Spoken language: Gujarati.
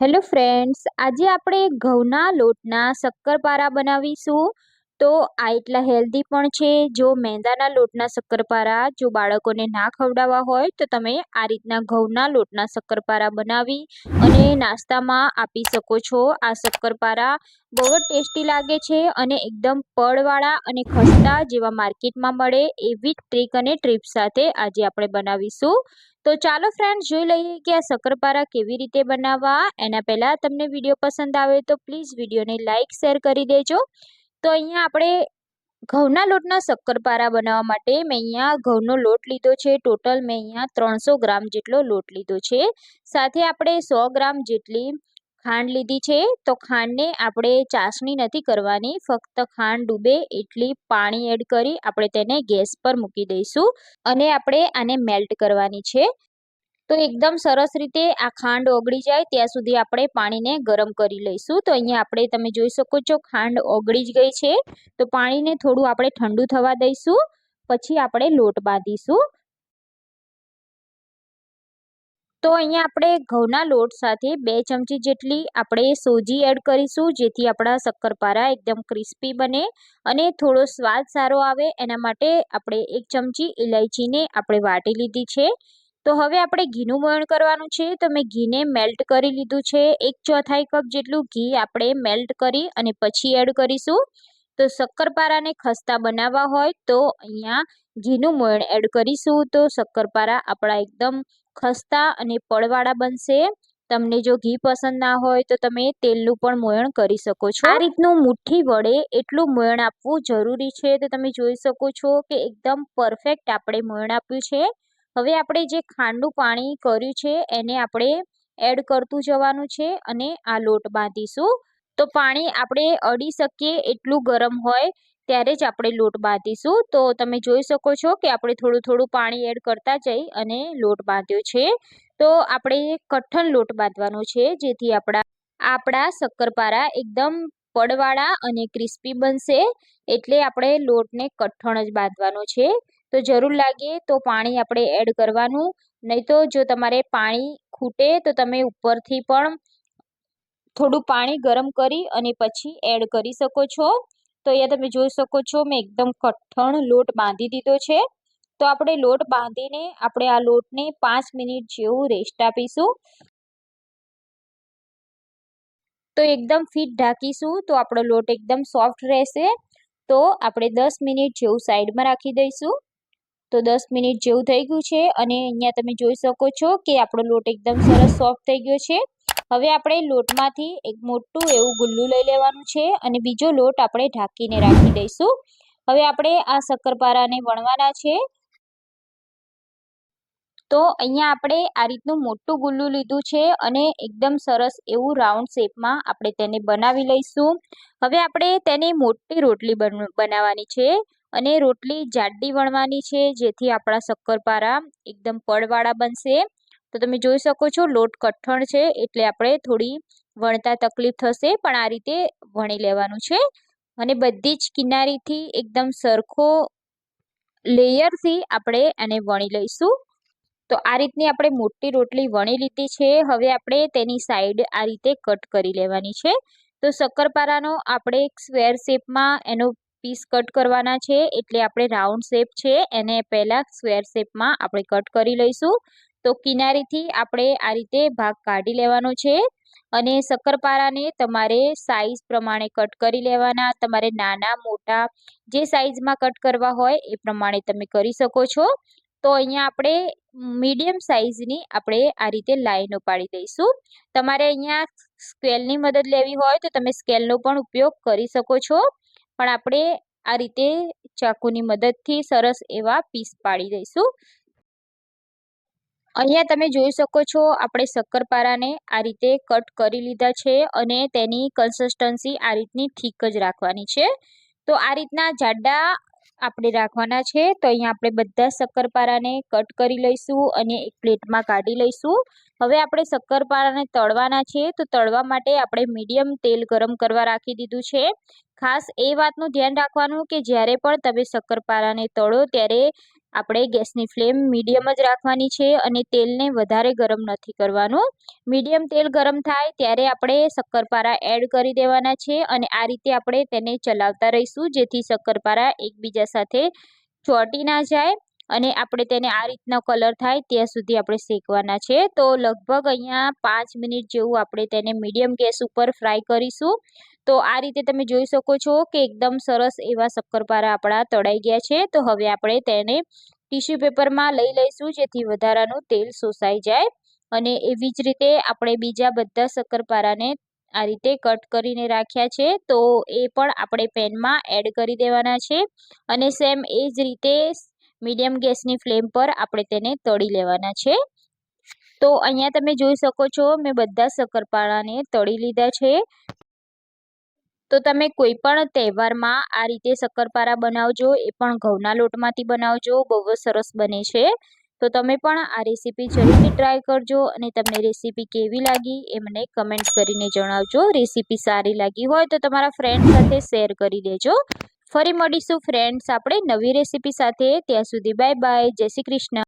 હેલો ફ્રેન્ડ્સ આજે આપણે ઘઉંના લોટના શક્કરપારા બનાવીશું. તો આ એટલા હેલ્ધી પણ છે. જો મેંદાના લોટના શક્કરપારા જો બાળકોને ના ખવડાવવા હોય, તો તમે આ રીતના ઘઉંના લોટના શક્કરપારા બનાવી અને નાસ્તામાં આપી શકો છો. આ શક્કરપારા બહુ જ ટેસ્ટી લાગે છે અને એકદમ પડવાળા અને ખસ્તા જેવા માર્કેટમાં મળે એવી ટ્રીક અને ટ્રીપ સાથે આજે આપણે બનાવીશું. તો ચાલો ફ્રેન્ડ જોઈ લઈએ કે આ શક્કરપારા કેવી રીતે બનાવવા. એના પહેલાં તમને વીડિયો પસંદ આવે તો પ્લીઝ વિડીયોને લાઇક શેર કરી દેજો. તો અહીંયા આપણે ઘઉંના લોટના શક્કરપારા બનાવવા માટે મેં અહીંયા ઘઉંનો લોટ લીધો છે. ટોટલ મેં અહીંયા ત્રણસો ગ્રામ જેટલો લોટ લીધો છે. સાથે આપણે સો ગ્રામ જેટલી ખાંડ લીધી છે. તો ખાંડને આપણે ચાસણી નથી કરવાની. ફક્ત ખાંડ ડૂબે એટલી પાણી એડ કરી આપણે તેને ગેસ પર મૂકી દઈશું અને આપણે આને મેલ્ટ કરવાની છે. તો એકદમ સરસ રીતે આ ખાંડ ઓગળી જાય ત્યાં સુધી આપણે પાણીને ગરમ કરી લઈશું. તો અહીંયા આપણે તમે જોઈ શકો છો ખાંડ ઓગળી જ ગઈ છે. તો પાણીને થોડું આપણે ઠંડુ થવા દઈશું. પછી આપણે લોટ બાંધીશું. તો અહીંયા આપણે ઘઉંના લોટ સાથે બે ચમચી જેટલી આપણે સોજી એડ કરીશું, જેથી આપણા શક્કરપારા એકદમ ક્રિસ્પી બને અને થોડો સ્વાદ સારો આવે. એના માટે આપણે એક ચમચી ઇલાયચીને આપણે વાટી લીધી છે. તો હવે આપણે ઘીનું મોયણ કરવાનું છે. તો મેં ઘીને મેલ્ટ કરી લીધું છે. એક ચોથાઈ કપ જેટલું ઘી આપણે મેલ્ટ કરી અને પછી એડ કરીશું. તો શક્કરપારાને ખસ્તા બનાવવા હોય તો અહીંયા ઘીનું મોયણ એડ કરીશું. તો શક્કરપારા આપણા એકદમ ખસ્તા અને પડવાળા બનશે. તમને જો ઘી પસંદ ના હોય તો તમે તેલનું પણ મોયણ કરી શકો છો. આ રીતનું મુઠ્ઠી વડે એટલું મોયણ આપવું જરૂરી છે. તો તમે જોઈ શકો છો કે એકદમ પરફેક્ટ આપણે મોયણ આપ્યું છે. હવે આપણે જે ખાંડનું પાણી કર્યું છે, એને આપણે એડ કરતું જવાનું છે અને આ લોટ બાંધીશું. તો પાણી આપણે અડી શકીએ એટલું ગરમ હોય, ત્યારે જ આપણે લોટ બાંધીશું. તો તમે જોઈ શકો છો કે આપણે થોડું થોડું પાણી એડ કરતા જઈ અને લોટ બાંધ્યો છે. તો આપણે કઠણ લોટ બાંધવાનો છે, જેથી આપણા આપણા શક્કરપારા એકદમ પડવાળા અને ક્રિસ્પી બનશે. એટલે આપણે લોટને કઠણ જ બાંધવાનો છે. તો જરૂર લાગે તો પાણી આપણે એડ કરવાનું. નહીં તો જો તમારે પાણી ખૂટે તો તમે ઉપરથી પણ થોડું પાણી ગરમ કરી અને પછી એડ કરી શકો છો. તો અહીંયા તમે જોઈ શકો છો મેં એકદમ કઠણ લોટ બાંધી દીધો છે. તો આપણે લોટ બાંધીને આપણે આ લોટને પાંચ મિનિટ જેવું રેસ્ટ આપીશું. તો એકદમ ફિટ ઢાંકીશું તો આપણો લોટ એકદમ સોફ્ટ રહેશે. તો આપણે દસ મિનિટ જેવું સાઈડમાં રાખી દઈશું. તો દસ મિનિટ જેવું થઈ ગયું છે અને અહીંયા તમે જોઈ શકો છો કે આપણો લોટ એકદમ સરસ સોફ્ટ થઈ ગયો છે. હવે આપણે લોટમાંથી એક મોટું એવું ગુલ્લું લઈ લેવાનું છે અને બીજો લોટ આપણે ઢાંકીને રાખી દઈશું. હવે આપણે આ શક્કરપારાને વણવાના છે. તો અહીંયા આપણે આ રીતનું મોટું ગુલ્લું લીધું છે અને એકદમ સરસ એવું રાઉન્ડ શેપમાં આપણે તેને બનાવી લઈશું. હવે આપણે તેને મોટી રોટલી બનાવવાની છે. અને રોટલી જાડી વણવાની છે, જેથી આપણા શક્કરપારા એકદમ પડવાળા બનશે. તો તમે જોઈ શકો છો, લોટ કઠણ છે, એટલે આપણે થોડી વણતા તકલીફ થશે, પણ આ રીતે વણી લેવાનું છે. અને બધી જ કિનારીથી એકદમ સરખો લેયરથી આપણે એને વણી લઈશું. તો આ રીતની આપણે મોટી રોટલી વણી લીધી છે. હવે આપણે તેની સાઈડ આ રીતે કટ કરી લેવાની છે. તો શક્કરપારાનો આપણે એક સ્ક્વેર શેપમાં એનો પીસ કટ કરવાના છે, એટલે આપણે રાઉન્ડ શેપ છે, એને પહેલાં સ્ક્વેર શેપમાં આપણે કટ કરી લઈશું. તો કિનારીથી આપણે આ રીતે ભાગ કાઢી લેવાનો છે અને શક્કરપારાને તમારે સાઇઝ પ્રમાણે કટ કરી લેવાના, તમારે નાના, મોટા જે સાઈઝમાં કટ કરવા હોય એ પ્રમાણે તમે કરી શકો છો. તો અહીંયા આપણે મીડિયમ સાઇઝની આપણે આ રીતે લાઈનો પાડી દઈશું. તમારે અહીંયા સ્કેલની મદદ લેવી હોય તો તમે સ્કેલનો પણ ઉપયોગ કરી શકો છો. પણ આપણે આ રીતે ચાકુની મદદથી સરસ એવા પીસ પાડી દઈશું. અહીંયા તમે જોઈ શકો છો આપણે શક્કરપારાને આ રીતે કટ કરી લીધા છે અને તેની કન્સિસ્ટન્સી આ રીતની થીક જ રાખવાની છે. તો આ રીતના જાડા આપણે રાખવાના છે, તો અહીંયા આપણે બધા શક્કરપારાને કટ કરી લઈશું અને એક પ્લેટમાં કાઢી લઈશું. હવે આપણે શક્કરપારાને તળવાના છે, તો તળવા માટે આપણે મીડિયમ તેલ ગરમ કરવા રાખી દીધું છે. ખાસ એ વાતનું ધ્યાન રાખવાનું કે જ્યારે પણ તમે શક્કરપારાને તળો, ત્યારે આપણે ગેસની ફ્લેમ મીડિયમ જ રાખવાની છે અને તેલને વધારે ગરમ નથી કરવાનું. મીડિયમ તેલ ગરમ થાય ત્યારે આપણે શક્કરપારા એડ કરી દેવાના છે અને આ રીતે આપણે તેને ચલાવતા રહીશું જેથી શક્કરપારા એકબીજા સાથે ચોંટી ના જાય. અને આપણે તેને આ રીતના કલર થાય ત્યાં સુધી આપણે શેકવાના છે. તો લગભગ અહીંયા પાંચ મિનિટ જેવું આપણે તેને મીડિયમ ગેસ ઉપર ફ્રાય કરીશું. તો આ રીતે તમે જોઈ શકો છો કે એકદમ સરસ એવા શક્કરપારા આપણા તળાઈ ગયા છે. તો હવે આપણે તેને ટીશ્યુ પેપરમાં લઈ લઈશું, જેથી વધારાનું તેલ શોષાઈ જાય. અને એવી જ રીતે આપણે બીજા બધા શક્કરપારાને આ રીતે કટ કરીને રાખ્યા છે. તો એ પણ આપણે પેનમાં એડ કરી દેવાના છે. અને સેમ એ જ રીતે મીડિયમ ગેસની ફ્લેમ પર આપણે તેને તળી લેવાના છે. તો અહીંયા તમે જોઈ શકો છો, મેં બધા શક્કરપારાને તળી લીધા છે. તો તમે કોઈ પણ તહેવારમાં આ રીતે શક્કરપારા બનાવજો, એ પણ ઘઉંના લોટમાંથી બનાવજો, બહુ જ સરસ બને છે. તો તમે પણ આ રેસીપી જરૂરથી ટ્રાય કરજો અને તમને રેસીપી કેવી લાગી એ મને કમેન્ટ કરીને જણાવજો. રેસીપી સારી લાગી હોય તો તમારા ફ્રેન્ડ સાથે શેર કરી દેજો. ફરી મળીશું ફ્રેન્ડ્સ આપણે નવી રેસીપી સાથે. ત્યાં સુધી બાય બાય જય શ્રી કૃષ્ણ.